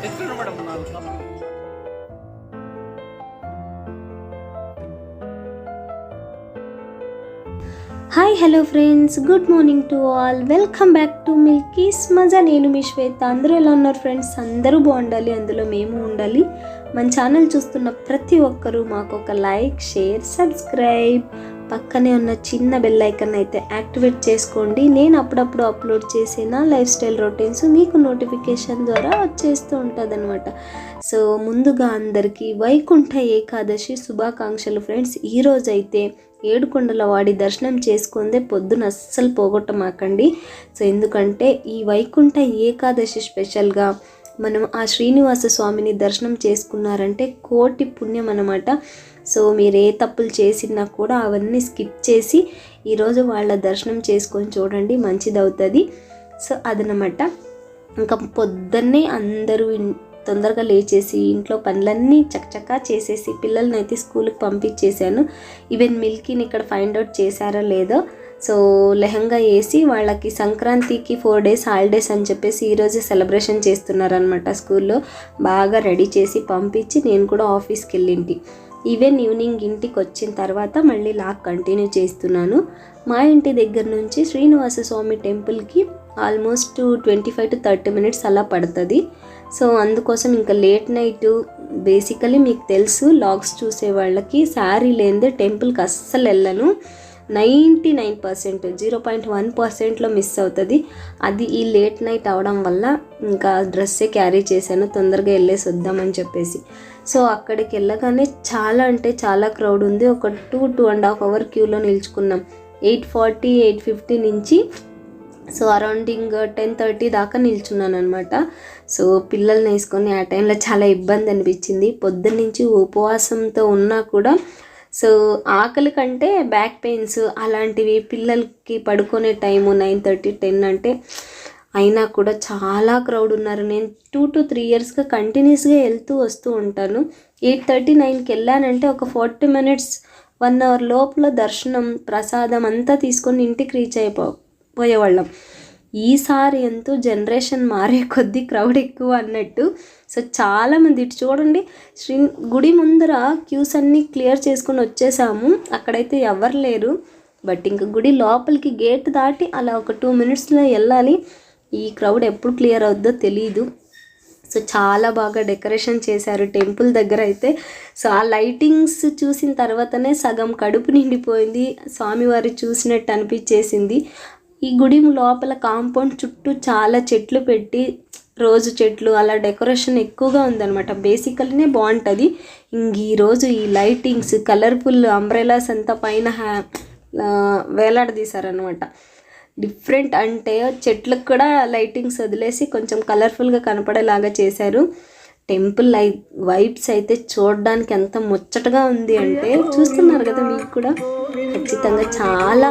Hi hello friends good morning to all welcome back to Milkies Maja నేను మీ శ్వేత. అందరూ ఎలా ఉన్నారు ఫ్రెండ్స్ అందరూ బాగుండాలి. అందులో మేము ఉండాలి. మన ఛానల్ చూస్తున్న ప్రతి ఒక్కరూ మాకు ఒక లైక్ షేర్ సబ్స్క్రైబ్ పక్కనే ఉన్న చిన్న బెల్ ఐకన్ అయితే యాక్టివేట్ చేసుకోండి. నేను అప్పుడప్పుడు అప్లోడ్ చేసిన లైఫ్ స్టైల్ రొటీన్స్ మీకు నోటిఫికేషన్ ద్వారా వచ్చేస్తూ ఉంటుంది అనమాట సో ముందుగా అందరికీ వైకుంఠ ఏకాదశి శుభాకాంక్షలు ఫ్రెండ్స్ ఈరోజు అయితే ఏడుకొండల వాడి దర్శనం చేసుకుందే పొద్దున అస్సలు పోగొట్టమాకండి. సో ఎందుకంటే ఈ వైకుంఠ ఏకాదశి స్పెషల్గా మనం ఆ శ్రీనివాస స్వామిని దర్శనం చేసుకున్నారంటే కోటి పుణ్యం అనమాట సో మీరు ఏ తప్పులు చేసినా కూడా అవన్నీ స్కిప్ చేసి ఈరోజు వాళ్ళ దర్శనం చేసుకొని చూడండి మంచిదవుతుంది. సో అదనమాట ఇంకా పొద్దున్నే అందరూ తొందరగా లేచేసి ఇంట్లో పనులన్నీ చకచకా చేసేసి పిల్లల్ని అయితే స్కూల్కి పంపించేశాను. ఈవెన్ మిల్కీని ఇక్కడ ఫైండ్ అవుట్ చేశారో లేదో సో లెహంగా వేసి వాళ్ళకి సంక్రాంతికి ఫోర్ డేస్ హాలిడేస్ అని చెప్పేసి ఈరోజే సెలబ్రేషన్ చేస్తున్నారనమాట స్కూల్లో. బాగా రెడీ చేసి పంపించి నేను కూడా ఆఫీస్కి వెళ్ళింటి. ఈవెన్ ఈవినింగ్ ఇంటికి వచ్చిన తర్వాత మళ్ళీ లాక్ కంటిన్యూ చేస్తున్నాను. మా ఇంటి దగ్గర నుంచి శ్రీనివాస స్వామి టెంపుల్కి almost twenty five to thirty minutes అలా పడుతుంది. సో అందుకోసం ఇంకా లేట్ నైట్ బేసికలీ మీకు తెలుసు లాగ్స్ చూసే వాళ్ళకి శారీ లేనిదే టెంపుల్కి అస్సలు వెళ్ళను. Ninety nine percent zero point one పర్సెంట్లో మిస్ అవుతుంది. అది ఈ లేట్ నైట్ అవడం వల్ల ఇంకా డ్రెస్సే క్యారీ చేశాను తొందరగా వెళ్ళేసి వద్దామని చెప్పేసి. సో అక్కడికి వెళ్ళగానే చాలా అంటే చాలా క్రౌడ్ ఉంది. ఒక two two and half hour క్యూలో నిల్చుకున్నాం. ఎయిట్ ఫార్టీ ఎయిట్ ఫిఫ్టీ నుంచి సో అరౌండింగ్ టెన్ థర్టీ దాకా నిల్చున్నాను అనమాట సో పిల్లల్ని వేసుకొని ఆ టైంలో చాలా ఇబ్బంది అనిపించింది. పొద్దున్న నుంచి ఉపవాసంతో ఉన్నా కూడా సో ఆకలి కంటే బ్యాక్ పెయిన్స్ అలాంటివి పిల్లలకి పడుకునే టైము నైన్ థర్టీ టెన్ అంటే అయినా కూడా చాలా క్రౌడ్ ఉన్నారు. నేను టూ టు త్రీ ఇయర్స్గా కంటిన్యూస్గా వెళ్తూ వస్తూ ఉంటాను. ఎయిట్ థర్టీ నైన్కి వెళ్ళానంటే ఒక ఫార్టీ మినిట్స్ వన్ అవర్ లోపల దర్శనం ప్రసాదం అంతా తీసుకొని ఇంటికి రీచ్ అయిపో పోయేవాళ్ళం. ఈసారి ఎంతో జనరేషన్ మారే కొద్దీ క్రౌడ్ ఎక్కువ అన్నట్టు. సో చాలామంది ఇటు చూడండి శ్రీ గుడి ముందర క్యూస్ అన్నీ క్లియర్ చేసుకొని వచ్చేసాము. అక్కడైతే ఎవరు లేరు. బట్ ఇంక గుడి లోపలికి గేట్ దాటి అలా ఒక టూ మినిట్స్లో వెళ్ళాలి. ఈ క్రౌడ్ ఎప్పుడు క్లియర్ అవుద్దో తెలియదు సో చాలా బాగా డెకరేషన్ చేశారు టెంపుల్ దగ్గర అయితే. సో ఆ లైటింగ్స్ చూసిన తర్వాతనే సగం కడుపు నిండిపోయింది. స్వామివారి చూసినట్టు అనిపించేసింది. ఈ గుడి లోపల కాంపౌండ్ చుట్టూ చాలా చెట్లు పెట్టి రోజు చెట్లు అలా డెకరేషన్ ఎక్కువగా ఉందన్నమాట. బేసికల్నే బాగుంటుంది ఇంక ఈరోజు ఈ లైటింగ్స్ కలర్ఫుల్ అంబ్రెలాస్ అంతా పైన హ్యా వేలాడదీశారనమాట డిఫరెంట్ అంటే చెట్లకు కూడా లైటింగ్స్ వదిలేసి కొంచెం కలర్ఫుల్గా కనపడేలాగా చేశారు. టెంపుల్ లై వైబ్స్ అయితే చూడడానికి ఎంత ముచ్చటగా ఉంది అంటే చూస్తున్నారు కదా మీకు కూడా? ఖచ్చితంగా చాలా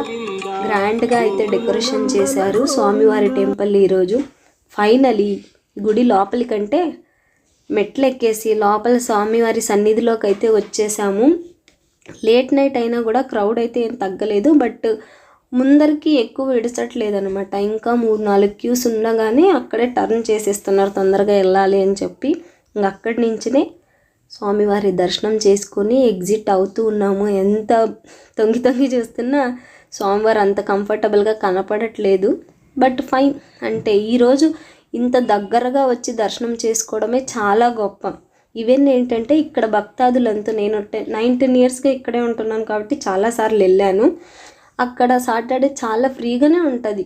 గ్రాండ్గా అయితే డెకరేషన్ చేశారు స్వామివారి టెంపుల్ ఈరోజు ఫైనలీ గుడి లోపలికంటే మెట్లు ఎక్కేసి లోపల స్వామివారి సన్నిధిలోకి అయితే వచ్చేసాము. లేట్ నైట్ అయినా కూడా క్రౌడ్ అయితే ఏం తగ్గలేదు బట్ ముందరికి ఎక్కువ విడచట్లేదు అనమాట ఇంకా మూడు నాలుగు క్యూస్ ఉండగానే అక్కడే టర్న్ చేసేస్తున్నారు తొందరగా వెళ్ళాలి అని చెప్పి. ఇంక అక్కడి నుంచినే స్వామివారి దర్శనం చేసుకొని ఎగ్జిట్ అవుతూ ఉన్నాము. ఎంత తొంగి తొంగి చూస్తున్నా స్వామివారు అంత కంఫర్టబుల్గా కనపడట్లేదు. But fine. అంటే ఈరోజు ఇంత దగ్గరగా వచ్చి దర్శనం చేసుకోవడమే చాలా గొప్ప. ఈవెన్ ఏంటంటే ఇక్కడ భక్తాదులంతా నేను నైన్టీన్ ఇయర్స్గా ఇక్కడే ఉంటున్నాను కాబట్టి చాలాసార్లు వెళ్ళాను. అక్కడ సాటర్డే చాలా ఫ్రీగానే ఉంటుంది.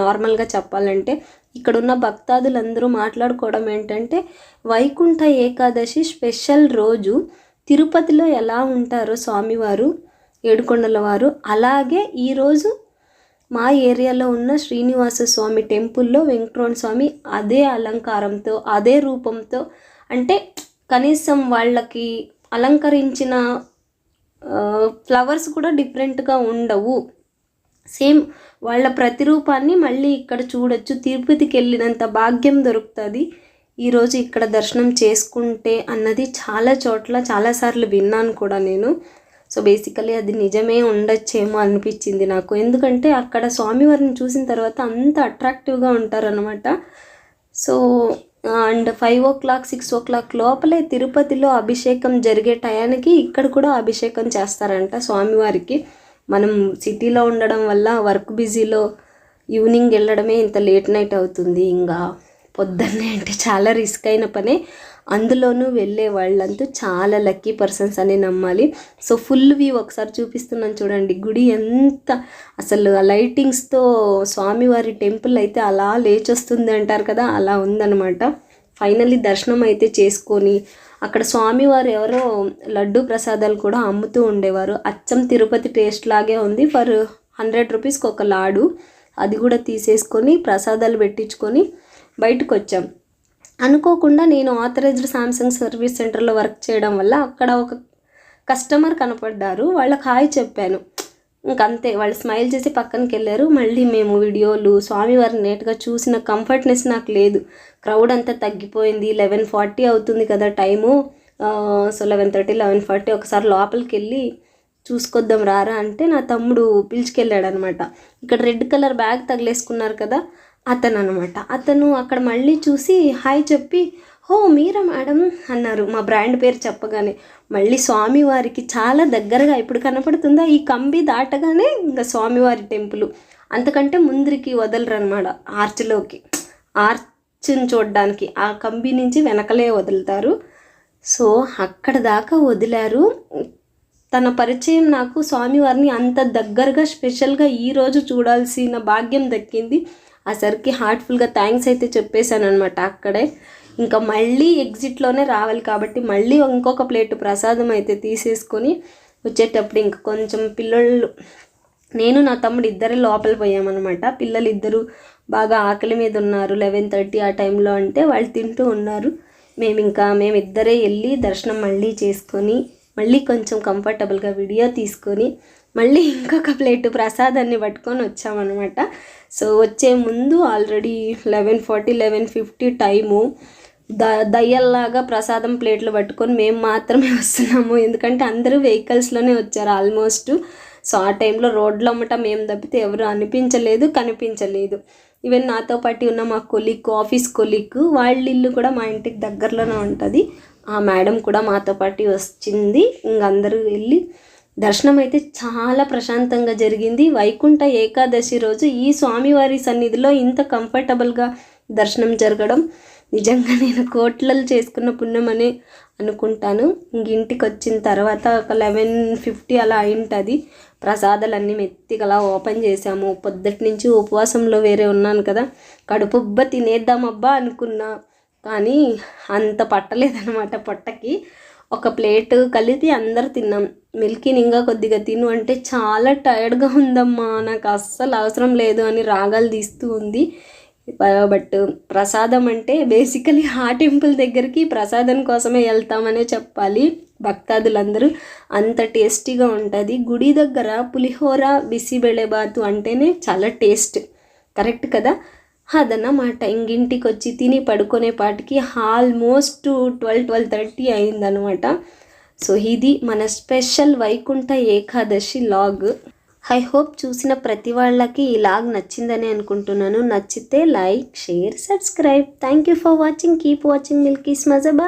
నార్మల్గా చెప్పాలంటే ఇక్కడున్న భక్తాదులందరూ మాట్లాడుకోవడం ఏంటంటే వైకుంఠ ఏకాదశి స్పెషల్ రోజు. తిరుపతిలో ఎలా ఉంటారో స్వామివారు ఏడుకొండల వారు. అలాగే ఈరోజు మా ఏరియాలో ఉన్న శ్రీనివాస స్వామి టెంపుల్లో వెంకటరమణ స్వామి అదే అలంకారంతో అదే రూపంతో అంటే కనీసం వాళ్ళకి అలంకరించిన ఫ్లవర్స్ కూడా డిఫరెంట్గా ఉండవు. సేమ్ వాళ్ళ ప్రతిరూపాన్ని మళ్ళీ ఇక్కడ చూడొచ్చు. తిరుపతికి వెళ్ళినంత భాగ్యం దొరుకుతుంది. ఈరోజు ఇక్కడ దర్శనం చేసుకుంటే అన్నది చాలా చోట్ల చాలాసార్లు విన్నాను కూడా నేను. సో బేసికలీ అది నిజమే ఉండొచ్చేమో అనిపించింది నాకు. ఎందుకంటే అక్కడ స్వామివారిని చూసిన తర్వాత అంత అట్రాక్టివ్గా ఉంటారనమాట so and five o'clock six o'clock లోపలే తిరుపతిలో అభిషేకం జరిగే టయానికి ఇక్కడ కూడా అభిషేకం చేస్తారంట స్వామివారికి. మనం సిటీలో ఉండడం వల్ల వర్క్ బిజీలో ఈవినింగ్ వెళ్ళడమే ఇంత లేట్ నైట్ అవుతుంది. ఇంకా పొద్దున్నే అంటే చాలా రిస్క్ అయిన పనే. అందులోనూ వెళ్ళే వాళ్ళంతా చాలా లక్కీ పర్సన్స్ అని నమ్మాలి. సో ఫుల్ వ్యూ ఒకసారి చూపిస్తున్నాను చూడండి. గుడి ఎంత అసలు ఆ లైటింగ్స్తో స్వామివారి టెంపుల్ అయితే అలా లేచొస్తుంది అంటారు కదా అలా ఉందన్నమాట. ఫైనల్లీ దర్శనం అయితే చేసుకొని అక్కడ స్వామివారు ఎవరో లడ్డు ప్రసాదాలు కూడా అమ్ముతూ ఉండేవారు. అచ్చం తిరుపతి టేస్ట్ లాగే ఉంది. ఫర్ హండ్రెడ్ రూపీస్కి ఒక లాడు. అది కూడా తీసేసుకొని ప్రసాదాలు పెట్టించుకొని బయటకు వచ్చాం అనుకోకుండా నేను ఆథరైజ్డ్ సామ్సంగ్ సర్వీస్ సెంటర్లో వర్క్ చేయడం వల్ల అక్కడ ఒక కస్టమర్ కనపడ్డారు. వాళ్ళకి హాయ్ చెప్పాను. ఇంకంతే వాళ్ళు స్మైల్ చేసి పక్కనకి వెళ్ళారు. మళ్ళీ మేము వీడియోలు స్వామివారిని నేట్గా చూసిన కంఫర్ట్నెస్ నాకు లేదు. క్రౌడ్ అంతా తగ్గిపోయింది. లెవెన్ ఫార్టీ అవుతుంది కదా time so eleven thirty eleven forty ఒకసారి లోపలికి వెళ్ళి చూసుకొద్దాం రారా అంటే నా తమ్ముడు పిలుచుకెళ్ళాడనమాట ఇక్కడ రెడ్ కలర్ బ్యాగ్ తగిలేసుకున్నారు కదా. అతను అనమాట అతను అక్కడ మళ్ళీ చూసి హాయ్ చెప్పి హో మీరా మేడం? అన్నారు. మా బ్రాండ్ పేరు చెప్పగానే మళ్ళీ స్వామివారికి చాలా దగ్గరగా ఇప్పుడు కనపడుతుందా? ఈ కంబి దాటగానే ఇంకా స్వామివారి టెంపుల్. అంతకంటే ముందరికి వదలరు అనమాట ఆర్చ్లోకి. ఆర్చ్ని చూడడానికి ఆ కంబి నుంచి వెనకలే వదులుతారు. సో అక్కడ దాకా వదిలారు. తన పరిచయం నాకు స్వామివారిని అంత దగ్గరగా స్పెషల్గా ఈరోజు చూడాల్సిన భాగ్యం దక్కింది. ఆ సరికి హార్ట్ఫుల్గా థ్యాంక్స్ అయితే చెప్పేశాను అనమాట అక్కడే. ఇంకా మళ్ళీ ఎగ్జిట్లోనే రావాలి కాబట్టి మళ్ళీ ఇంకొక ప్లేట్ ప్రసాదం అయితే తీసేసుకొని వచ్చేటప్పుడు ఇంకా కొంచెం పిల్లలు నేను నా తమ్ముడు ఇద్దరే లోపల పోయామన్నమాట. పిల్లలు ఇద్దరు బాగా ఆకలి మీద ఉన్నారు లెవెన్ థర్టీ ఆ టైంలో అంటే వాళ్ళు తింటూ ఉన్నారు. మేము ఇంకా మేమిద్దరే వెళ్ళి దర్శనం మళ్ళీ చేసుకొని మళ్ళీ కొంచెం కంఫర్టబుల్గా వీడియో తీసుకొని మళ్ళీ ఇంకొక ప్లేట్ ప్రసాదాన్ని పట్టుకొని వచ్చామన్నమాట. సో వచ్చే ముందు already eleven forty eleven fifty time the దయ్యల్లాగా ప్రసాదం ప్లేట్లు పట్టుకొని మేము మాత్రమే వస్తున్నాము. ఎందుకంటే అందరూ వెహికల్స్లోనే వచ్చారు ఆల్మోస్ట్ సో ఆ టైంలో రోడ్లు అమ్మట మేము తప్పితే ఎవరు అనిపించలేదు కనిపించలేదు. ఈవెన్ నాతో పాటు ఉన్న మా కొలిక్ ఆఫీస్ కొలిక్ వాళ్ళ ఇల్లు కూడా మా ఇంటికి దగ్గరలోనే ఉంటుంది. ఆ మేడం కూడా మాతో పాటు వచ్చింది. ఇంక అందరూ వెళ్ళి దర్శనం అయితే చాలా ప్రశాంతంగా జరిగింది. వైకుంఠ ఏకాదశి రోజు ఈ స్వామివారి సన్నిధిలో ఇంత కంఫర్టబుల్గా దర్శనం జరగడం నిజంగా నేను కోట్లలు చేసుకున్న పుణ్యమని అనుకుంటాను. ఇంక ఇంటికి వచ్చిన తర్వాత ఒక లెవెన్ ఫిఫ్టీ అలా అయింటుంది. ప్రసాదాలన్నీ మెత్తిగా ఓపెన్ చేసాము పొద్దుటి నుంచి ఉపవాసంలో వేరే ఉన్నాను కదా. కడుపుబ్బ తినేద్దామబ్బా అనుకున్నా. కానీ అంత పట్టలేదనమాట పొట్టకి. ఒక ప్లేట్ కలిపి అందరు తిన్నాం. మిల్కీని ఇంకా కొద్దిగా తిను అంటే చాలా టైర్డ్గా ఉందమ్మా. నాకు అస్సలు అవసరం లేదు అని రాగాలు తీస్తూ ఉంది. బట్ ప్రసాదం అంటే బేసికలీ ఆ టెంపుల్ దగ్గరికి ప్రసాదం కోసమే వెళ్తామనే చెప్పాలి భక్తాదులందరూ. అంత టేస్టీగా ఉంటుంది. గుడి దగ్గర పులిహోర బిసిబెళెబాతు అంటేనే చాలా టేస్ట్. కరెక్ట్ కదా? అదన్నమాట. ఇంకింటికి వచ్చి తిని పడుకునే పాటికి ఆల్మోస్ట్ ట్వెల్వ్ ట్వెల్వ్ థర్టీ అయిందనమాట సో ఇది మన special Vaikuntha Ekadashi vlog. I hope చూసిన ప్రతి వాళ్ళకి ఈ లాగ్ నచ్చిందని అనుకుంటున్నాను. నచ్చితే like share subscribe. Thank you for watching. Keep watching. Milkies మజబా.